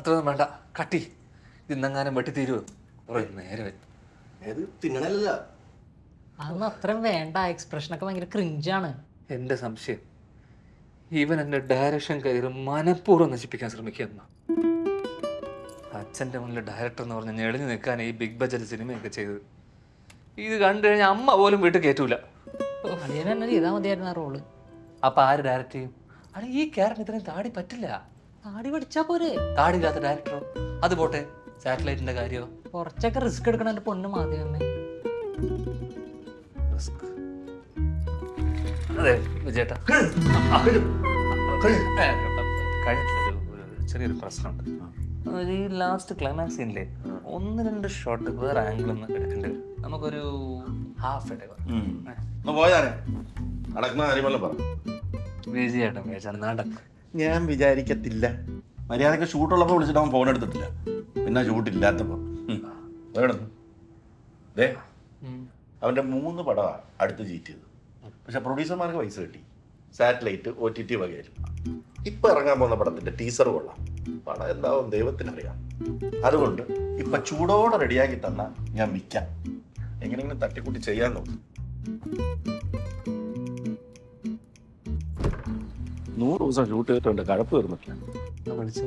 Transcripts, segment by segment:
അത്രയൊന്നും വേണ്ട. കട്ടി. ഇന്നെങ്ങാനും വെട്ടി തീരുവോ കുറേ നേരെ ഏത്? തിന്നണല്ല അതൊന്നും അത്രയും വേണ്ട. എക്സ്പ്രഷനൊക്കെ ഭയങ്കര ക്രിഞ്ചാണ്. എന്റെ സംശയം. ഇവൻ എന്റെ ഡയറക്ഷൻ കയറി മനഃപൂർവം നശിപ്പിക്കാൻ ശ്രമിക്കുന്ന അച്ഛന്റെ മുന്നിൽ ഡയറക്ടർ എന്ന് പറഞ്ഞ് ഞെളിഞ്ഞു നിൽക്കാൻ ഈ ബിഗ് ബജറ്റ് സിനിമയൊക്കെ ചെയ്തത്. ഇത് കണ്ടു കഴിഞ്ഞാൽ അമ്മ പോലും വീട്ടിൽ കയറ്റൂല അളിയൻ തന്നെ ചെയ്താൽ മതിയായിരുന്നു ആ റോൾ. അപ്പൊ ആര് ഡയറക്റ്റ് ചെയ്യും? അല്ല ഈ ക്യാരക്ടർ ഇത്രയും താടി പറ്റില്ല. താടി പഠിച്ചാ പോരെ. താടിയില്ലാത്ത ഡയറക്ടറോ അത് പോട്ടെ സാറ്റലൈറ്റിന്റെ കാര്യമോ കുറച്ചൊക്കെ റിസ്ക് എടുക്കണം എന്റെ പൊണ്ണ് മാധ്യമമേ. റിസ്ക് അതെ വിജയേട്ടാ. കഴിഞ്ഞിട്ടില്ല ഒരു- ചെറിയൊരു പ്രശ്നമുണ്ട്. ഈ ലാസ്റ്റ് ക്ലൈമാക്സ് സീനിലെ ഒന്ന് രണ്ട് ഷോട്ട് വേറെ ആംഗിൾ ഒന്ന് എടുക്കേണ്ടി വരും. നമുക്കൊരു ഹാഫ് ഇടവ പോയതാനെ നടക്കുന്ന കാര്യമല്ലോ പറ. വിജയേട്ടൻ വിജയാണ് നാടൻ ഞാൻ വിചാരിക്കത്തില്ല. മര്യാദയ്ക്ക് ഷൂട്ടുള്ളപ്പോൾ വിളിച്ചിട്ട് അവൻ ഫോൺ എടുത്തിട്ടില്ല. പിന്നെ ഷൂട്ടില്ലാത്തപ്പോൾ വേണം ദേ അവന്റെ മൂന്ന് പടമാണ് അടുത്ത് ചീറ്റ് ചെയ്തത്. പക്ഷെ പ്രൊഡ്യൂസർമാർക്ക് പൈസ കിട്ടി. സാറ്റലൈറ്റ് ഒ ടി ടി വകയായിരുന്നു. ഇപ്പൊ ഇറങ്ങാൻ പോകുന്ന പടത്തിന്റെ ടീസർ കൊള്ളാം. പടം എന്താവും ദൈവത്തിനറിയാം. അതുകൊണ്ട് ഇപ്പൊ ചൂടോടെ റെഡിയാക്കി തന്ന ഞാൻ വിൽക്കാം. എങ്ങനെയെങ്കിലും തട്ടിക്കൂട്ടി ചെയ്യാൻ നോക്കും. നൂറ് ദിവസം ഷൂട്ട് ചെയ്തിട്ടുണ്ട്. കഴപ്പ് തീർന്നിട്ടില്ല. വിളിച്ചു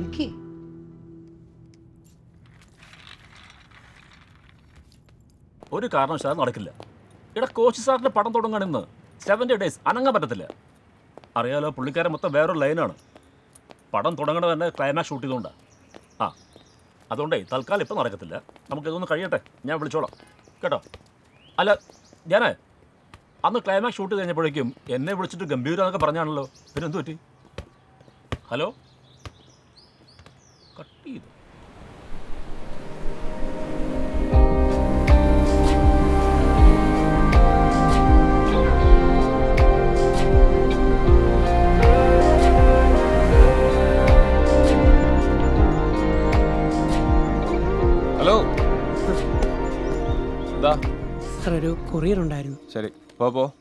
എനിക്ക് ഒരു കാരണവശാലും നടക്കില്ല. ഇവിടെ കോച്ച് സാറിന്റെ പടം തുടങ്ങാനിന്ന് സെവന്റി ഡേയ്സ് അനങ്ങാൻ പറ്റത്തില്ല. അറിയാലോ പുള്ളിക്കാരൻ മൊത്തം വേറൊരു ലൈനാണ് പടം തുടങ്ങണത് തന്നെ ക്ലൈമാക്സ് ഷൂട്ട് ചെയ്തുകൊണ്ടാണ് ആ അതുകൊണ്ടേ തൽക്കാലം ഇപ്പം നടക്കത്തില്ല. നമുക്ക് ഇതൊന്ന് കഴിയട്ടെ. ഞാൻ വിളിച്ചോളാം. കേട്ടോ? അല്ല ഞാനേ അന്ന് ക്ലൈമാക്സ് ഷൂട്ട് കഴിഞ്ഞപ്പോഴേക്കും എന്നെ വിളിച്ചിട്ട് ഗംഭീര എന്നൊക്കെ പറഞ്ഞാണല്ലോ. പിന്നെ എന്തു പറ്റി? ഹലോ? കട്ട് ചെയ്തു. ഹലോ. സാർ ഒരു കൊറിയർ ഉണ്ടായിരുന്നു. ശരി. പോ പോ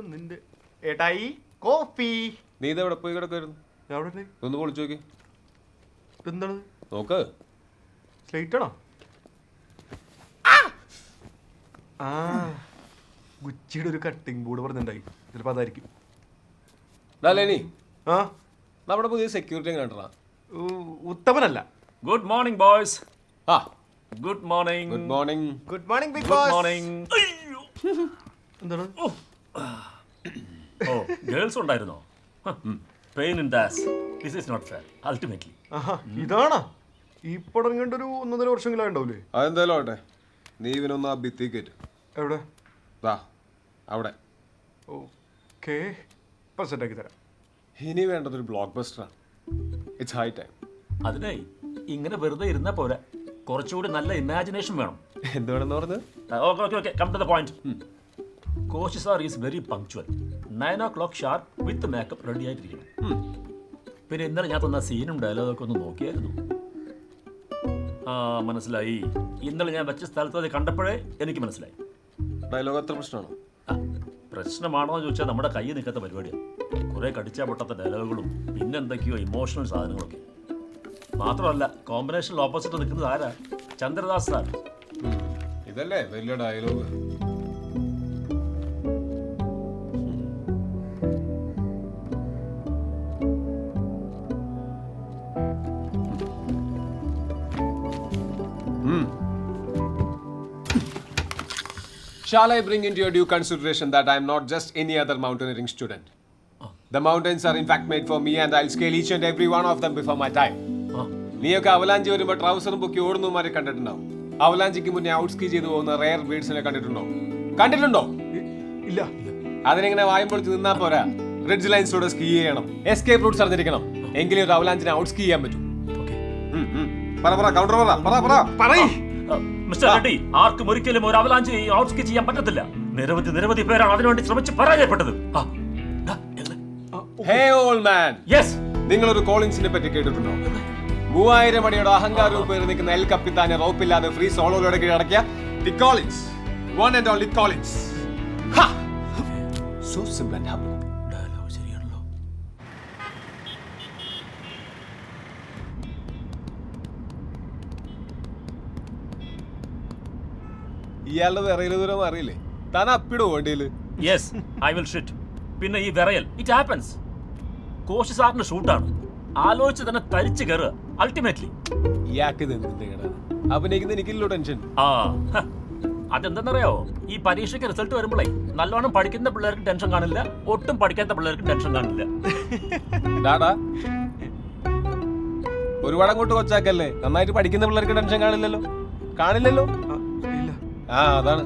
നിന്റെ ഏട്ടായി കോഫി. നീ ഇതെവിടെ പോയി കിടക്കായിരുന്നു എവിടെ ഒന്ന് പൊളിച്ചു നോക്കി. എന്താണ് നോക്ക്. സ്ലേറ്റ് ആണോ ആ ഗുച്ചിയുടെ ഒരു കട്ടിംഗ് ബോർഡ് പറഞ്ഞിട്ടുണ്ടായി. ചിലപ്പോൾ അതായിരിക്കും. ഡാ ലേനി. ആ? നമ്മുടെ പുതിയ സെക്യൂരിറ്റി എങ്ങനെ ഉത്തമനല്ല. ഗുഡ് മോർണിംഗ് ബോയ്സ് ആ. Good morning good morning good morning big good morning എന്താണ്? ഓ ഗേൾസ് ഉണ്ടായിരുന്നോ? Pain in the ass this is not fair ultimately ഇതാണ്. ഈ പടം കണ്ടൊരു ഒന്നര വർഷമെങ്കിലും ഉണ്ടാവില്ലേ അതെന്തായാലും ആവട്ടെ. നീ ഇവനൊന്ന് ആ ഭിത്തി കയറ്റ്. എവിടെ? ദാ അവിടെ. ഓക്കേ. ഇപ്പം സെറ്റാക്കി തരാം. ഇനി വേണ്ടതൊരു ബ്ലോക്ക് ബസ്റ്ററാണ് ഇറ്റ്സ് ഹൈ ടൈം അതിനെ ഇങ്ങനെ വെറുതെ ഇരുന്നാൽ പോരാ. കുറച്ചുകൂടി നല്ല ഇമാജിനേഷൻ വേണം. എന്തുവേണമെന്ന് പറഞ്ഞു? Okay okay okay come to the point coach sir is very punctual nine o'clock sharp with makeup ready ആയിട്ടിരിക്കണം പിന്നെ ഇന്നലെ ഞാൻ തന്ന സീനും ഡയലോഗൊക്കെ ഒന്ന് നോക്കിയായിരുന്നു. ആ മനസ്സിലായി. ഇന്നലെ ഞാൻ വെച്ച സ്ഥലത്ത് അത് കണ്ടപ്പോഴേ എനിക്ക് മനസ്സിലായി. ഡയലോഗ് അത്ര പ്രശ്നമാണോ? പ്രശ്നമാണോ എന്ന് ചോദിച്ചാൽ നമ്മുടെ കയ്യിൽ നിൽക്കാത്ത പരിപാടിയാണ്. കുറേ കടിച്ചാൽ പൊട്ടാത്ത ഡയലോഗുകളും പിന്നെന്തൊക്കെയോ ഇമോഷണൽ സാധനങ്ങളൊക്കെ. മാത്രമല്ല കോമ്പിനേഷനിൽ ഓപ്പോസിറ്റ് നിൽക്കുന്നത് ആരാ ചന്ദ്രദാസ് സാർ ഇതല്ലേ വലിയ dialogue Shall I bring into your due consideration that I am not just any other mountaineering student? The mountains are in fact made for me and I'll scale each and every one of them before my time. നീയൊക്കെ avalanche വരുമ്പോൾ ട്രൗസറും പൊക്കി ഓടുന്നവന്മാരെ കണ്ടിട്ടുണ്ടാവും. അവലാഞ്ചിക്ക് മുന്നേ ഔട്ട്സ്കീ ചെയ്തു പോകുന്ന rare ബീഡ്സിനെ കണ്ടിട്ടുണ്ടോ? കണ്ടിട്ടുണ്ടോ? ഇല്ല. അതിനെങ്ങനെ വായുമ്പൊളിച്ച് നിന്നാ പോരാ. റെഡ് ലൈൻസിലൂടെ സ്കീ ചെയ്യണം. എസ്കേപ്പ് റൂട്ട്സ് അറിഞ്ഞിരിക്കണം. എങ്കിലും ഒരു അവലാഞ്ചിനെ ഔട്ട് സ്കീ ചെയ്യാൻ പറ്റും. പറ പറ കൗണ്ടർ പറ പറ പറ. പറയ്. മിസ്റ്റർ റെഡ്ഡി ആർക്കും ഒരിക്കലും ഒരു അവലാഞ്ചി ഔട്ട്സ്കി ചെയ്യാൻ പറ്റത്തില്ല. നിരവധി നിരവധി പേരാണ് അതിനുവേണ്ടി ശ്രമിച്ച് പരാജയപ്പെട്ടത്. ഹേ ഓൾ മാൻ യെസ് നിങ്ങളൊരു കോളിൻസിനെ പറ്റി കേട്ടിട്ടുണ്ടോ? മൂവായിരം അടിയുടെ അഹങ്കാരവും പേര് നിൽക്കുന്ന എൽ കപ്പിത്താനെ റോപ്പില്ലാതെ ഫ്രീ സോളോയിലൂടെ കീഴടക്കിയ the Collins one and only Collins so simple and humble. Dialogue ശരിയാണല്ലോ. ഇയാളുടെ വിറയിൽ ദൂരം അറിയില്ലേ താൻ അപ്പിടോ വണ്ടിയിൽ? യെസ് ഐ വിൽ ഷിറ്റ് പിന്നെ ഈ വിറയൽ ഇറ്റ് ഹാപ്പൻസ് കോശി സാറിന്റെ ഷൂട്ടാണ് ആലോചിച്ച് തന്നെ തരിച്ചു കയറുക അൾട്ടിമേറ്റ്ലി ഇയാൾക്ക് ഇത് എന്തിന്റെ കേടാണ് അഭിനയിക്കുന്ന എനിക്കില്ലോ ടെൻഷൻ. ആ ഹ. അതെന്തെന്നറിയോ? ഈ പരീക്ഷയ്ക്ക് റിസൾട്ട് വരുമ്പോഴേ നല്ലോണം പഠിക്കുന്ന പിള്ളേർക്ക് ടെൻഷൻ കാണില്ല ഒട്ടും പഠിക്കാത്ത പിള്ളേർക്ക് ടെൻഷൻ കാണില്ല. ഡാടാ ഒരുപാട് അങ്ങോട്ട് കൊച്ചാക്കല്ലേ? നന്നായിട്ട് പഠിക്കുന്ന പിള്ളേർക്ക് ടെൻഷൻ കാണില്ലല്ലോ. കാണില്ലല്ലോ? ആ, ഇല്ല. ആ അതാണ്.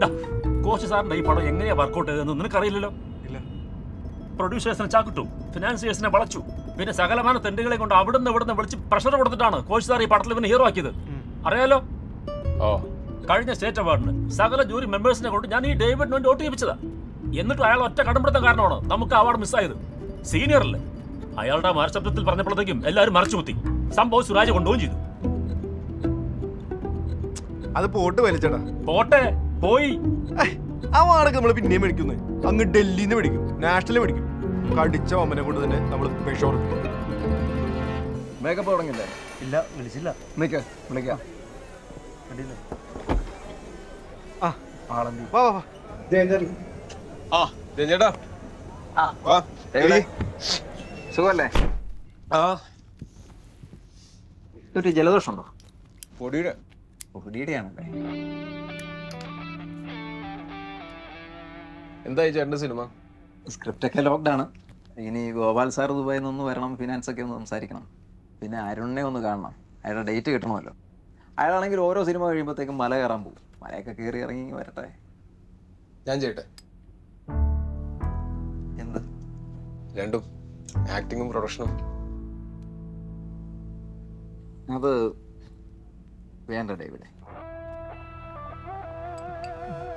ദാ, കോച്ച് സാറിന്റെ ഈ പടം എങ്ങനെയാ വർക്കൗട്ട് ചെയ്തതെന്ന് നിനക്കറിയില്ലല്ലോ? ഇല്ല. പ്രൊഡ്യൂസേഴ്സിനെ ചാക്കിട്ടു ഫിനാൻസിയേഴ്സിനെ വളച്ചു. പിന്നെ സകലമാന തെണ്ടുകളെ കൊണ്ട് അവിടുന്ന് ഇവിടുന്ന് വിളിച്ച് പ്രഷർ കൊടുത്തിട്ടാണ് കോച്ച് സാർ ഈ പടത്തിൽ ഇവന് ഹീറോ ആക്കിയത്. അറിയാലോ? ഓ. കഴിഞ്ഞ സ്റ്റേറ്റ് അവാർഡിന് സകല ജൂറി മെമ്പേഴ്സിനെ കൊണ്ട് ഞാൻ ഈ ഡേവിഡിന് വേണ്ടി വോട്ട് ചെയ്യിപ്പിച്ചതാ. എന്നിട്ട് അയാൾ ഒറ്റ കടമ്പിടുത്ത കാരണമാണ് നമുക്ക് അവാർഡ് മിസ്സായത് സീനിയർ അല്ലേ? അയാളുടെ മരശബ്ദത്തിൽ പറഞ്ഞപ്പോഴത്തേക്കും എല്ലാവരും മറച്ചു കുത്തി. സംഭവം സുരാജ് കൊണ്ടുപോവുകയും ചെയ്തു. അത് പോട്ട് വലിച്ചടാ പോട്ടെ പോയി. ആ വാടക നമ്മൾ പിന്നെയും മേടിക്കുന്നു. അങ്ങ് ഡൽഹിന്ന് മേടിക്കും നാഷണൽ മേടിക്കും. കടിച്ച അമ്മനെ കൊണ്ട് തന്നെ നമ്മൾ പേഷോർ മേക്കപ്പ് തുടങ്ങില്ലേ ഇല്ല വിളിച്ചില്ല. നിക്ക് വിളിക്കാം. ആ. ആളെന്തി? വാ വാ വാ. ആ ചേട്ടാ? സുഖല്ലേ ആ. ഒരു ജലദോഷമുണ്ടോ? പൊടിയുടെ. പൊടിയുടെയാണല്ലേ. എന്തായി ചേട്ടന്റെ സിനിമ? സ്ക്രിപ്റ്റ് ഒക്കെ ലോക്ക്ഡ് ആണ്. ഇനി ഗോപാൽ സാർ ദുബായിൽ നിന്ന് വരണം ഫിനാൻസ് ഒക്കെ ഒന്ന് സംസാരിക്കണം. പിന്നെ അരുണിനെ ഒന്ന് കാണണം. അയാളുടെ ഡേറ്റ് കിട്ടണമല്ലോ. അയാളാണെങ്കിൽ ഓരോ സിനിമ കഴിയുമ്പോഴത്തേക്കും മല കയറാൻ പോകും. മലയൊക്കെ കയറി ഇറങ്ങി വരട്ടെ. ഞാൻ ചെയ്യട്ടെ? എന്ത്? രണ്ടും. ആക്ടിങ്ങും പ്രൊഡക്ഷനും അത് വേണ്ട ഡേവിഡ്.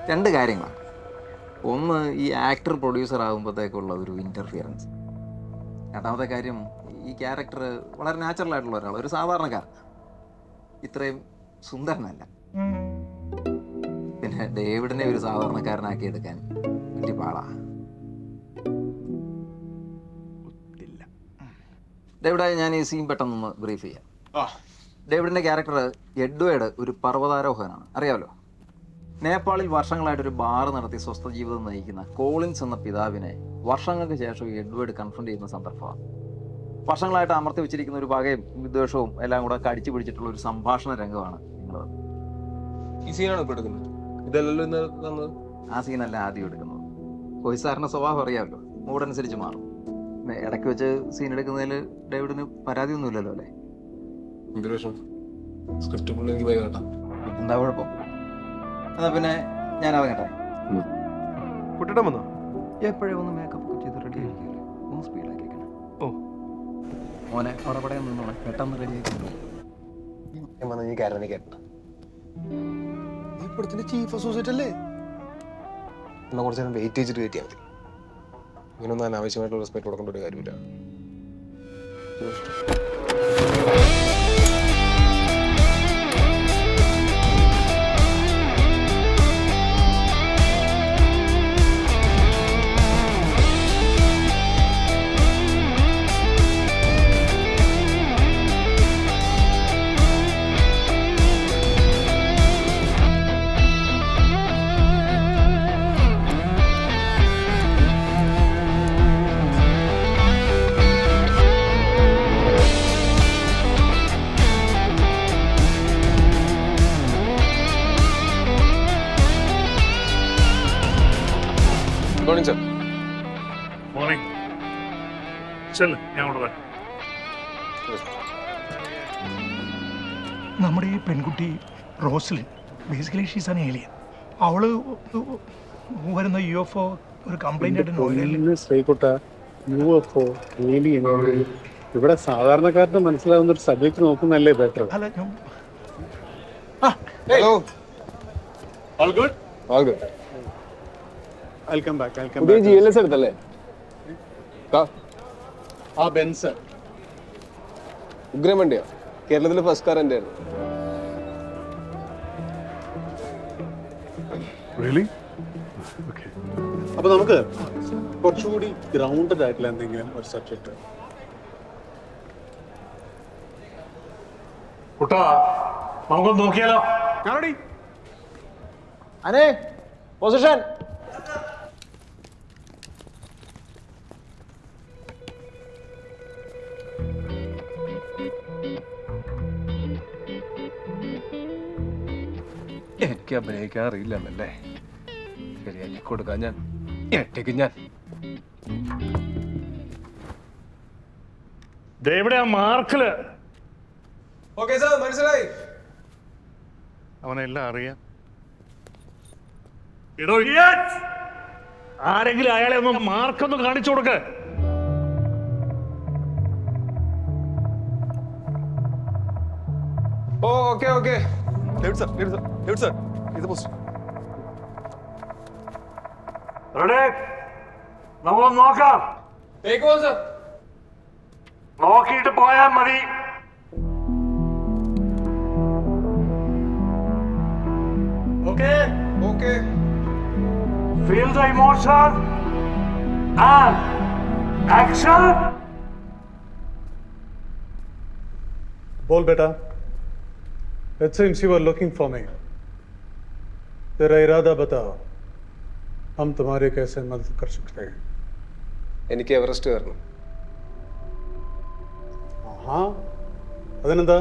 രണ്ട് കാര്യങ്ങളാണ്. ഒന്ന് ഈ ആക്ടർ പ്രൊഡ്യൂസർ ആകുമ്പോഴത്തേക്കുള്ള ഒരു ഇന്റർഫിയറൻസ് രണ്ടാമത്തെ കാര്യം ഈ ക്യാരക്ടർ വളരെ നാച്ചുറൽ ആയിട്ടുള്ള ഒരാൾ ഒരു സാധാരണക്കാരൻ. ഇത്രയും സുന്ദരനല്ല. പിന്നെ ഡേവിഡിനെ ഒരു സാധാരണക്കാരനാക്കി എടുക്കാൻ വലിയ പാടാ. ഡേവിഡായി ഞാൻ ഈ സീൻ പെട്ടെന്നൊന്ന് ബ്രീഫ് ചെയ്യാം. ഡേവിഡിന്റെ ക്യാരക്ടർ എഡ്വേർഡ് ഒരു പർവതാരോഹകനാണ് അറിയാമല്ലോ? നേപ്പാളിൽ വർഷങ്ങളായിട്ട് ഒരു ബാർ നടത്തി സ്വസ്ഥ ജീവിതം നയിക്കുന്ന കോളിൻസ് എന്ന പിതാവിനെ വർഷങ്ങൾക്ക് ശേഷം എഡ്വേർഡ് കൺഫ്രണ്ട് ചെയ്യുന്ന സന്ദർഭമാണ്. വർഷങ്ങളായിട്ട് അമർത്തി വെച്ചിരിക്കുന്ന ഒരു പകയും വിദ്വേഷവും എല്ലാം കൂടെ കടിച്ചു പിടിച്ചിട്ടുള്ള ഒരു സംഭാഷണ രംഗമാണ് നിങ്ങൾ ഈ സീനാണ് എടുക്കുന്നത്? ഇതല്ലല്ലോ ഇന്ന് തന്നത് ആ സീനല്ല ആദ്യം എടുക്കുന്നത്. കോഹി സാറിന്റെ സ്വഭാവം അറിയാമല്ലോ. മൂടനുസരിച്ച് മാറും. പിന്നെ ഇടയ്ക്ക് വെച്ച് സീൻ എടുക്കുന്നതിൽ ഡേവിഡിന് പരാതിയൊന്നുമില്ലല്ലോ അല്ലേ? എന്തൊരു വിഷമം. സ്ക്രിപ്റ്റ് ഫുള്ള് എനിക്ക് ഭയങ്കര എന്താ കുഴപ്പം? എന്നാ പിന്നെ ഞാൻ ഇറങ്ങട്ടെ. കുട്ടിയുടെ വന്നോ? എപ്പോഴും ഒന്ന് മേക്കപ്പ് ചെയ്ത് റെഡി ആയിരിക്കില്ലേ ഒന്ന് സ്പീഡാക്കി ഓ. മോനെ അവിടെ പടയാൻ നിന്നോളെ. പെട്ടെന്ന് റെഡി ആക്കി നീ കയറാൻ കേട്ട ഈ പടത്തിന്റെ ചീഫ് അസോസിയേറ്റ് അല്ലേ? എന്നാ കുറച്ച് നേരം വെയിറ്റ് ചെയ്തിട്ട് വെയിറ്റ് ചെയ്യാൻ മതി. ഇങ്ങനൊന്നും അനാവശ്യമായിട്ടുള്ള റെസ്പെക്ട് കൊടുക്കേണ്ട ഒരു കാര്യമില്ല. പെൺകുട്ടി Roslin basically she's an alien അവൾ വരുന്ന യു എഫ് ഒ ഒരു കംപ്ലൈന്റ് ആയിട്ട് നോയിഡയിൽ ശ്രീകുട്ട യു എഫ് ഒ ഏലിയൻ ഇവിടെ സാധാരണക്കാരന് മനസ്സിലാവുന്ന ഒരു സബ്ജക്ട് നോക്കുന്നല്ലേ ബെറ്റർ അല്ല hello all good all good welcome back welcome back G L S എടുത്തല്ലേ? ആ. ബെൻസ്. ഉഗ്രമണ്ടിയ? വണ്ടിയോ കേരളത്തിലെ ഫസ്റ്റ് കാർ എന്റെ ആയിരുന്നു റിയലി ഓക്കെ അപ്പൊ നമുക്ക് കുറച്ചുകൂടി ഗ്രൗണ്ടഡ് ആയിട്ടുള്ള എന്തെങ്കിലും ഒരു സബ്ജക്റ്റ് കുട്ടാ നമുക്കൊന്ന് നോക്കിയാലോ? അനേ പൊസിഷൻ എനിക്ക് അഭിനയിക്കാൻ അറിയില്ലെന്നല്ലേ ശരിയാക്കി കൊടുക്കാൻ ഞാൻ. ഞെട്ടിക്കും ഞാൻ. ദേ ആ മാർക്കിൽ. ഓക്കെ സാർ മനസ്സിലായി. അവനെല്ലാം അറിയാം. എടോ ആരെങ്കിലും അയാളെ ഒന്ന് മാർക്കൊന്ന് കാണിച്ചു കൊടുക്ക. ഓ okay okay David sir David sir David sir ഇത് പോസ്റ്റ് റെഡി നമുക്കൊന്ന് നോക്കാം ടേക്ക് ഓൾ സാർ നോക്കിയിട്ട് പോയാൽ മതി okay okay Feel the emotion and action. बोल बेटा it seems you are looking for me तेरा इरादा बताओ हम तुम्हारी कैसे मदद कर सकते हैं എനിക്ക് എവറസ്റ്റ് കയറണം हाँ അതിനെന്താ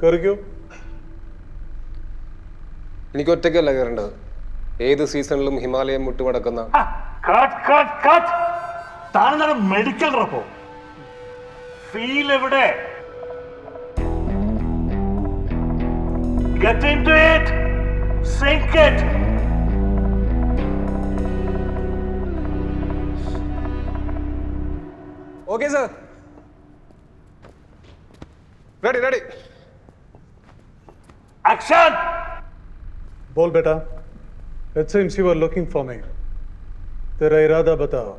കയറിക്കോ എനിക്ക് ഒറ്റയ്ക്കല്ല കയറേണ്ടത് ഏത് സീസണിലും ഹിമാലയം മുട്ടുമടക്കുന്ന കട്ട് കട്ട് കട്ട് താനെന്താണ് മെഡിക്കൽ റപ്പോ ഫീൽ എവിടെ get in to it sync it okay sir ready ready action बोल बेटा it seems you are looking for me तेरा इरादा बताओ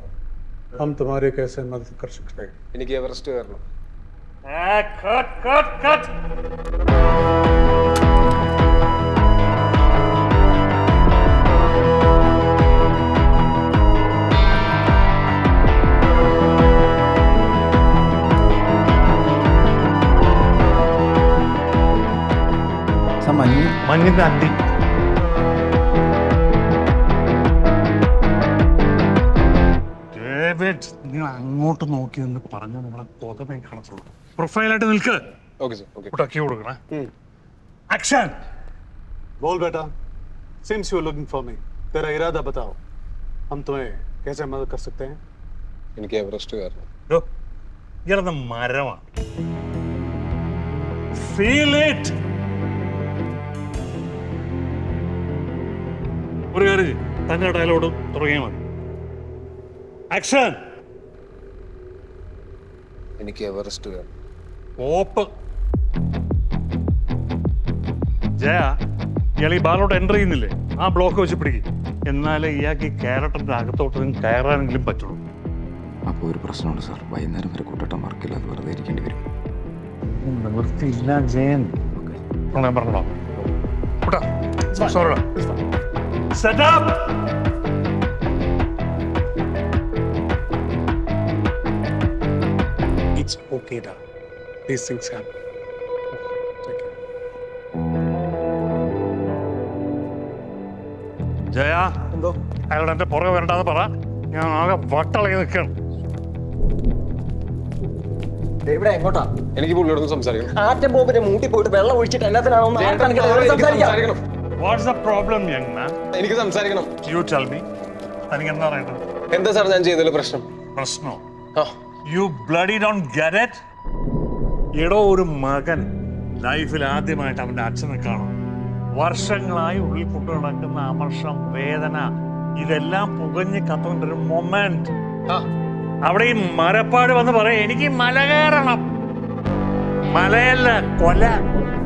हम तुम्हारी कैसे मदद कर सकते हैं എനിക്ക് എവറസ്റ്റ് കയറണം കട്ട് കട്ട് കട്ട് മഞ്ഞിന്റെ അണ്ടി ഡേവിഡ് നിങ്ങൾ അങ്ങോട്ട് നോക്കി എന്ന് പറഞ്ഞ നമ്മളെ കൊതമേ കാണത്തുള്ളൂ പ്രൊഫൈലായിട്ട് നിൽക്ക് ഓക്കെ സാർ ഓക്കെ കുട്ടാക്കി കൊടുക്കണേ ആക്ഷൻ बोल बेटा seems you are looking for me तेरा इरादा बताओ हम तुम्हें कैसे मदद कर सकते हैं എനിക്ക് എവറസ്റ്റ് കയറണം ഇയാളെന്ന മരമാണ് ഫീൽ ഇറ്റ് ഒരു കാര്യം. തന്നെ ഡയലോഗും തുടങ്ങിയാൽ മതി ആക്ഷൻ എനിക്ക് എവറസ്റ്റ് ഓപ്പ് ജയ ഇയാൾ ഈ ബാലോട്ട് എന്റർ ചെയ്യുന്നില്ലേ ആ ബ്ലോക്ക് വെച്ച് പിടിക്കും എന്നാലേ ഇയാൾക്ക് ഈ ക്യാരക്ടറിന്റെ അകത്തോട്ടും കയറാനെങ്കിലും പറ്റുള്ളൂ അപ്പോൾ ഒരു പ്രശ്നമുണ്ട് സാർ വൈകുന്നേരം വരെ കൂട്ടട്ടം വർക്കില്ലാതെ വെറുതെ ഇരിക്കേണ്ടി വരും നിവൃത്തിയില്ല ജയൻ ഞാൻ പറഞ്ഞോ സോറിടാ setup It's okay, da. These things happen. Jaya എന്തോ? അയാളോട് എന്റെ പുറകെ വരണ്ടെന്ന് പറ. ഞാൻ ആകെ വട്ടളകി നിൽക്കണം ഇവിടെ എങ്ങോട്ടാ? എനിക്ക് പുള്ളിയോടൊന്ന് സംസാരിക്കണം. ആറ്റം ബോംബിന്റെ മൂട്ടി പോയിട്ട് വെള്ളം ഒഴിച്ചിട്ട് എല്ലാത്തിനാണോ സംസാരിക്കണം. What's the problem young man എനിക്ക് സംസാരിക്കണം. യു ടെൽ മീ തനിക്ക് എന്താ പറയേണ്ടത് എന്താ സാർ ഞാൻ ചെയ്തതിൽ പ്രശ്നം? പ്രശ്നോ? യു ബ്ലഡി ഡോൺ ഗെറ്റ് എടോ ഒരു മകൻ ലൈഫിൽ ആദ്യമായിട്ട് അവന്റെ അച്ഛനെ കാണും. വർഷങ്ങളായി ഉള്ളിൽ കൊണ്ടു നടക്കുന്ന അമർഷം വേദന ഇതെല്ലാം പുകഞ്ഞ് കത്തുകൊണ്ട് ഒരു മൊമെന്റ് അവിടെ ഈ മരപ്പാട് വന്ന് പറയാം എനിക്ക് മല കയറണം. മലയല്ല കൊല.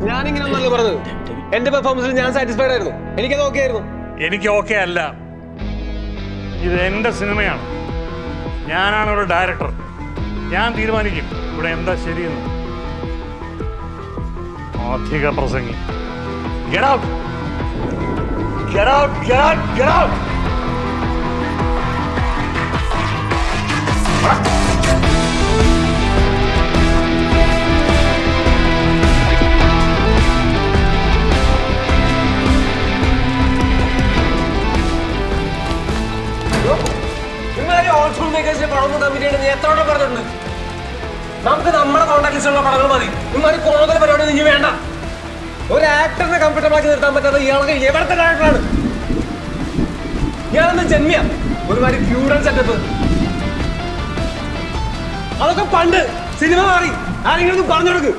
ഞാനിങ്ങനെ ഒന്നല്ല പറഞ്ഞത്. എന്റെ പെർഫോമൻസിൽ ഞാൻ സാറ്റിസ്ഫൈഡ് ആയിരുന്നു. എനിക്കത് ഓക്കെ ആയിരുന്നു. എനിക്ക് ഓക്കെ അല്ല. ഇത് എന്റെ സിനിമയാണ്. ഞാനാണ് ഒരു ഡയറക്ടർ ഞാൻ തീരുമാനിക്കും. ഇവിടെ എന്താ ശരിയെന്ന്. അധിക പ്രസംഗി. Get out! Get out! Get out! Get! പറഞ്ഞിട്ടുണ്ട്? നമുക്ക് നമ്മുടെ കോൺടാക്ട് പരിപാടി വേണ്ട. ഒരു ആക്ടറിനെ കംഫർട്ടബിളാക്കി നിർത്താൻ പറ്റാത്ത ഇയാൾക്ക് എവിടത്തെ ഡയറക്ടറാണ് ഇയാളെന്ന് ജന്മിയ? ഒരുമാതിരി ഫ്യൂഡൽ സെറ്റപ്പ് അതൊക്കെ പണ്ട് സിനിമ മാറി. ആരെങ്കിലും പറഞ്ഞു കൊടുക്ക്.